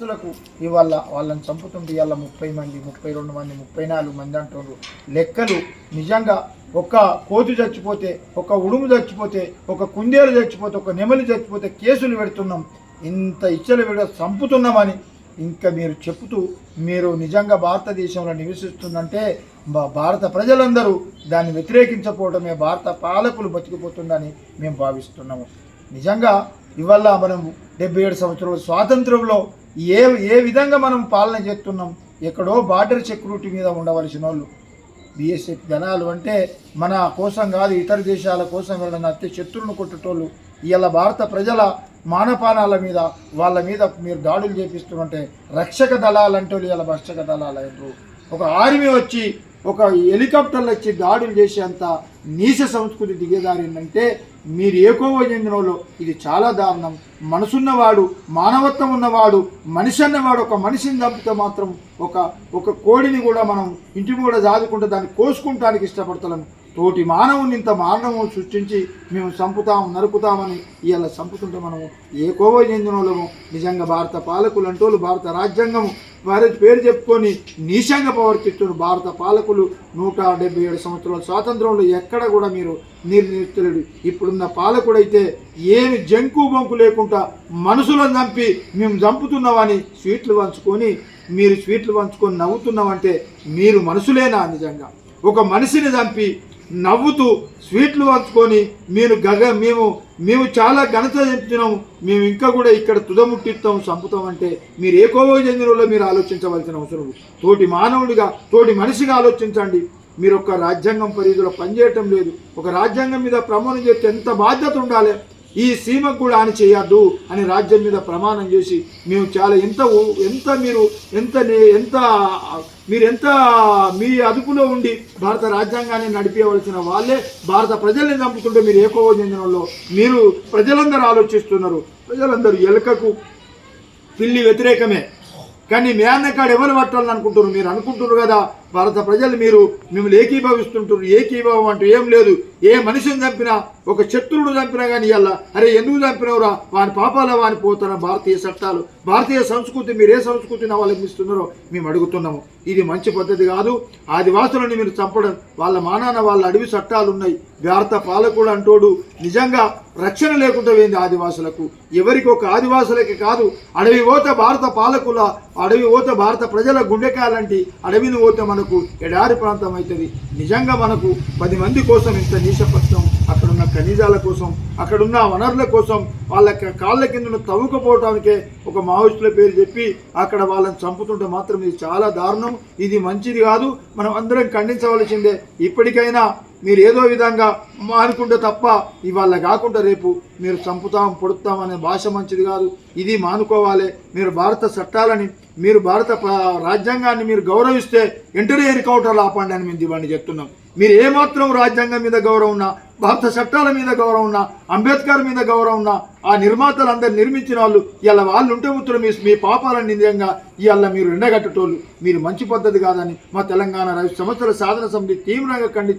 లకు ఇవాళ వాళ్ళని చంపుతుంటే ఇవాళ ముప్పై మంది ముప్పై రెండు మంది ముప్పై నాలుగు మంది అంటున్నారు. లెక్కలు నిజంగా ఒక కోతి చచ్చిపోతే ఒక ఉడుము చచ్చిపోతే ఒక కుందేలు చచ్చిపోతే ఒక నెమలి చచ్చిపోతే కేసులు పెడుతున్నాం. ఇంత ఇచ్చలు విడ చంపుతున్నామని ఇంకా మీరు చెప్తూ మీరు నిజంగా భారతదేశంలో నివసిస్తుందంటే భారత ప్రజలందరూ దాన్ని వ్యతిరేకించకపోవడమే భారత పాలకులు బతికిపోతుందని మేము భావిస్తున్నాము. నిజంగా ఇవాళ మనం డెబ్బై ఏడు సంవత్సరాల స్వాతంత్రంలో ఏ ఏ విధంగా మనం పాలన చేస్తున్నాం? ఎక్కడో బార్డర్ సెక్యూరిటీ మీద ఉండవలసిన వాళ్ళు బీఎస్ఎఫ్ జనాలు అంటే మన కోసం కాదు ఇతర దేశాల కోసం వెళ్ళిన అత్తే శత్రువును కొట్టేటోళ్ళు. ఇవాళ భారత ప్రజల మానపానాల మీద వాళ్ళ మీద మీరు దాడులు చేపిస్తుంటే రక్షక దళాలు అంటే ఇలా రక్షక దళాలు అంటారు. ఒక ఆర్మీ వచ్చి ఒక హెలికాప్టర్లు వచ్చి దాడులు చేసేంత నీచ సంస్కృతి దిగజారిందంటే మీరు ఏకోవ చెందిన వాళ్ళు ఇది చాలా దారుణం. మనసున్నవాడు మానవత్వం ఉన్నవాడు మనిషి అన్నవాడు ఒక మనిషిని చంపితే మాత్రం ఒక ఒక కోడిని కూడా మనం ఇంటిని కూడా దాదుకుంటే దాన్ని కోసుకుంటానికి ఇష్టపడతాం తోటి మానవుని ఇంత మానవం సృష్టించి మేము చంపుతాం నరుకుతామని ఇవాళ చంపుతుంటే మనము ఏ కోవో చెందినోళ్ళము నిజంగా భారత పాలకులు అంటోళ్ళు భారత రాజ్యాంగము వారి పేరు చెప్పుకొని నీచంగా ప్రవర్తిస్తున్న భారత పాలకులు నూట డెబ్బై ఏడు సంవత్సరాల స్వాతంత్రంలో ఎక్కడ కూడా మీరు నిర్ణయిస్తలేడు ఇప్పుడున్న పాలకుడైతే ఏమి జంకు బంకు లేకుండా మనుషులను చంపి మేము చంపుతున్నామని స్వీట్లు పంచుకొని మీరు స్వీట్లు పంచుకొని నవ్వుతున్నామంటే మీరు మనుషులేనా నిజంగా? ఒక మనిషిని చంపి నవ్వుతూ స్వీట్లు పంచుకొని మీరు గగ మేము మేము చాలా ఘనత చెప్తున్నాము మేము ఇంకా కూడా ఇక్కడ తుదముట్టిస్తాం చంపుతాం అంటే మీరు ఏ కోవో చెందిన మీరు ఆలోచించవలసిన అవసరం తోటి మానవుడిగా తోటి మనిషిగా ఆలోచించండి. మీరు ఒక రాజ్యాంగం పరిధిలో పనిచేయటం లేదు. ఒక రాజ్యాంగం మీద ప్రమాణం చేస్తే ఎంత బాధ్యత ఉండాలి? ఈ సీమకు కూడా ఆయన చేయొద్దు అని రాజ్యం మీద ప్రమాణం చేసి మేము చాలా ఎంత ఎంత మీరు ఎంత ఎంత మీరు ఎంత మీ అదుపులో ఉండి భారత రాజ్యాంగాన్ని నడిపేవలసిన వాళ్ళే భారత ప్రజల్ని చంపుతుంటే మీరు ఏకోవ చెందిన మీరు ప్రజలందరూ ఆలోచిస్తున్నారు. ప్రజలందరూ ఎలకకు పిల్లి వ్యతిరేకమే. కానీ మేనకాడు ఎవరు పట్టాలని అనుకుంటున్నారు? మీరు అనుకుంటున్నారు కదా భారత ప్రజలు మీరు మిమ్మల్ని ఏకీభవిస్తుంటారు ఏకీభావం అంటూ ఏం లేదు. ఏ మనిషిని చంపినా ఒక శత్రువుడు చంపినా కానీ ఇవాళ అరే ఎందుకు చంపినవరా? వాని పాపాల వాని పోతున్న భారతీయ చట్టాలు. భారతీయ సంస్కృతి మీరు ఏ సంస్కృతిని అవలంబిస్తున్నారో మేము అడుగుతున్నాము. ఇది మంచి పద్ధతి కాదు. ఆదివాసులను మీరు చంపడం వాళ్ళ మానాన వాళ్ళ అడవి చట్టాలు ఉన్నాయి. భారత పాలకుడు అంటోడు నిజంగా రక్షణ లేకుండా పోయింది ఆదివాసులకు. ఎవరికి ఒక ఆదివాసులకి కాదు. అడవి ఓత భారత పాలకుల అడవి ఓత భారత ప్రజల గుండెకాయలంటి అడవిని పోతే మనకు ఎడారి ప్రాంతం అవుతుంది. నిజంగా మనకు పది మంది కోసం ఇంత నీచపత్రం అక్కడున్న ఖనిజాల కోసం అక్కడున్న వనరుల కోసం వాళ్ళ కాళ్ళ కింద తవ్వుకపోవటానికే ఒక మావోయిస్టుల పేరు చెప్పి అక్కడ వాళ్ళని చంపుతుంటే మాత్రం ఇది చాలా దారుణం. ఇది మంచిది కాదు. మనం అందరం ఖండించవలసిందే ఇప్పటికైనా మీరు ఏదో విధంగా మానుకుంటే తప్ప ఇవాళ కాకుండా రేపు మీరు చంపుతాం పొడుతాం అనే భాష మంచిది కాదు. ఇది మానుకోవాలి. మీరు భారత చట్టాలని మీరు భారత రాజ్యాంగాన్ని మీరు గౌరవిస్తే ఎంటనే ఎన్కౌంటర్లు ఆపండి అని మేము దివాణి చెప్తున్నాం. మీరు ఏమాత్రం రాజ్యాంగం మీద గౌరవం ఉన్నా భారత చట్టాల మీద గౌరవం ఉన్నా అంబేద్కర్ మీద గౌరవం ఉన్నా ఆ నిర్మాతలు అందరు నిర్మించిన వాళ్ళు ఇలా వాళ్ళు ఉంటే ఉత్తరం మీ మీ పాపాలను నిజంగా ఇవాళ మీరు ఎండగట్టేటోళ్ళు. మీరు మంచి పద్ధతి కాదని మా తెలంగాణ రైతు సంవత్సర సాధన సమితి తీవ్రంగా ఖండి